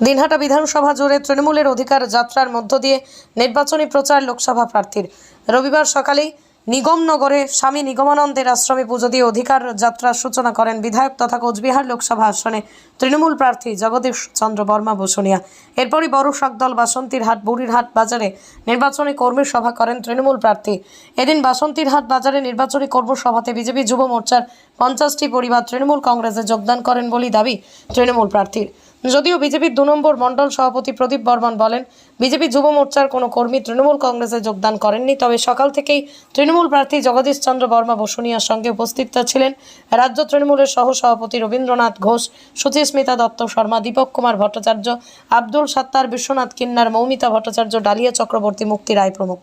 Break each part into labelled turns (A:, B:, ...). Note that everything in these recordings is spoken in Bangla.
A: দিনহাটা বিধানসভা জুড়ে তৃণমূলের অধিকার যাত্রার মধ্য দিয়ে নির্বাচনী প্রচার লোকসভা প্রার্থীর। রবিবার সকালেই নিগমনগরে স্বামী নিগমানন্দের আশ্রমে পুজো দিয়ে অধিকার যাত্রার সূচনা করেন বিধায়ক তথা কোচবিহার লোকসভা আসনে তৃণমূল প্রার্থী জগদীশ চন্দ্র বর্মা বসুনিয়া। এরপরই বড় শাকদল বাসন্তীর হাট বুড়িরহাট বাজারে নির্বাচনী কর্মী সভা করেন তৃণমূল প্রার্থী। এদিন বাসন্তীর হাট বাজারে নির্বাচনী কর্মসভাতে বিজেপি যুব মোর্চার পঞ্চাশটি পরিবার তৃণমূল কংগ্রেসে যোগদান করেন বলেই দাবি তৃণমূল প্রার্থীর। যদিও বিজেপির দু নম্বর মণ্ডল সভাপতি প্রদীপ বর্মন বলেন, বিজেপি যুব মোর্চার কোনো কর্মী তৃণমূল কংগ্রেসে যোগদান করেননি। তবে সকাল থেকেই তৃণমূল প্রার্থী জগদীশ চন্দ্র বর্মা বসুনিয়ার সঙ্গে উপস্থিত ছিলেন। রাজ্য তৃণমূলের সহ সভাপতি রবীন্দ্রনাথ ঘোষ, সুচিস্মিতা দত্ত শর্মা, দীপক কুমার ভট্টাচার্য, আব্দুল সাত্তার বিশ্বনাথ কিন্নার, মৌমিতা ভট্টাচার্য, ডালিয়া চক্রবর্তী, মুক্তি রায় প্রমুখ।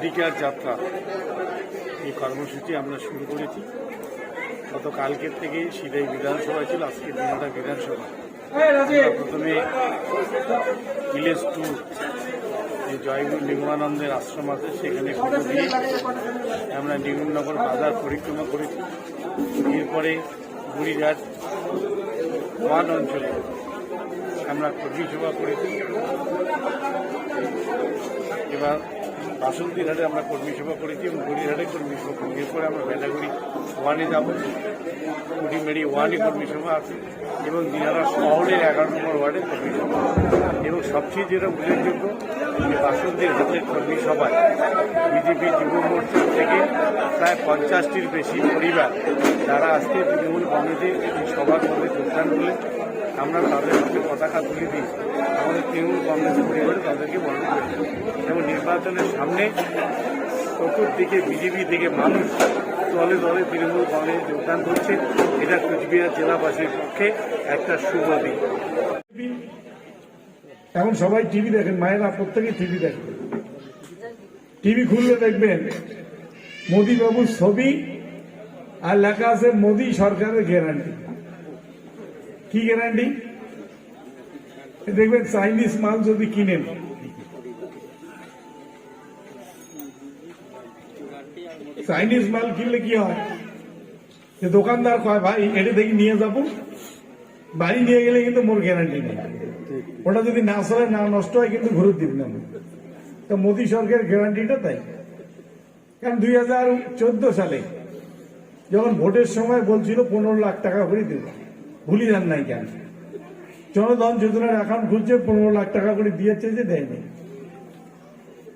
B: অধিকার যাত্রা। এই কর্মসূচি আমরা শুরু করেছি। গত কালকের থেকে সিধাই বিধানসভা ছিল আজকে দিনটা বিধানসভা। প্রথমে ভিলেজ টু যে জয়গুরু নিগমানন্দের আশ্রম আছে সেখানে পুজো দিয়ে আমরা নিগমনগর বাজার পরিক্রমা করেছি। এরপরে বুড়িঘাট ওয়ান অঞ্চলে আমরা কর্মী সভা করেছি। এবার বাসন্তী ঘাটে আমরা কর্মী সভা করেছি এবং গড়িঘাটে কর্মী সভা করি এরপরে আমরা ভেলাগুড়ি ওয়ানে যাব। কুটিমেড়ি ওয়ানে কর্মী সভা আছে এবং দিনারা শহরের এগারো নম্বর ওয়ার্ডে কর্মী সভা এবং সবচেয়ে যেটা উল্লেখযোগ্য, যে বাসন্তীর হাটের কর্মী সভায় বিজেপি যুব মোর্চা থেকে প্রায় পঞ্চাশটির বেশি পরিবার তারা আজকে তৃণমূল কংগ্রেসে এই সভার মধ্যে যোগদান করলেন আমরা তাদের হাতে পতাকা তুলে দিই। আমাদের তৃণমূল কংগ্রেস পরিবারে তাদেরকে বরণ করে। এবং নির্বাচনের সামনে। চতুর্দিকে বিজেপি থেকে মানুষ দলে দলে তৃণমূল কংগ্রেসে যোগদান করছে। এটা কুচবিহার জেলাবাসীর পক্ষে একটা শুভ দিক
C: এখন সবাই টিভি দেখেন, মায়েরা প্রত্যেকে টিভি দেখেন। টিভি খুললে দেখবেন মোদী বাবুর ছবি আর লেখা আছে, মোদী সরকারের গ্যারান্টি কি গ্যারান্টি দেখবেন চাইনিজ মাল যদি কিনেন চাইনিজ মাল কিনলে কি হয়? দোকানদার কয়, ভাই, এটা দেখি নিয়ে যাব। বাড়ি নিয়ে গেলে কিন্তু মোর গ্যারান্টি নেই। ওটা যদি না চলে, না নষ্ট হয়, কিন্তু ঘুরে দিব না তো মোদী সরকারের গ্যারান্টিটা তাই। কারণ দুই হাজার চোদ্দ সালে যখন ভোটের সময় বলছিল, পনেরো লাখ টাকা করে দেব। ভুলি যান নাই কেন? জনধন যোজনার অ্যাকাউন্ট খুলছে, পনেরো লাখ টাকা করে দিয়েছে যে দেয়নি।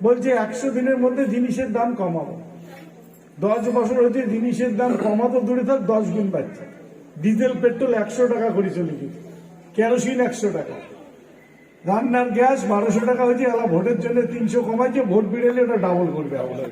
C: বলছে, একশো দিনের মধ্যে জিনিসের দাম কমাবো। দশ বছর হচ্ছে জিনিসের দাম কমাতো দূরে থাক, দশ গুণ বাড়ছে। ডিজেল, পেট্রোল একশো টাকা করে চলে গেছে। কেরোসিন একশো টাকা। রান্নার গ্যাস বারোশো টাকা হয়েছে, এলা ভোটের জন্য তিনশো কমাইছে, ভোট বেড়েলে ওটা ডাবল করবে আবার।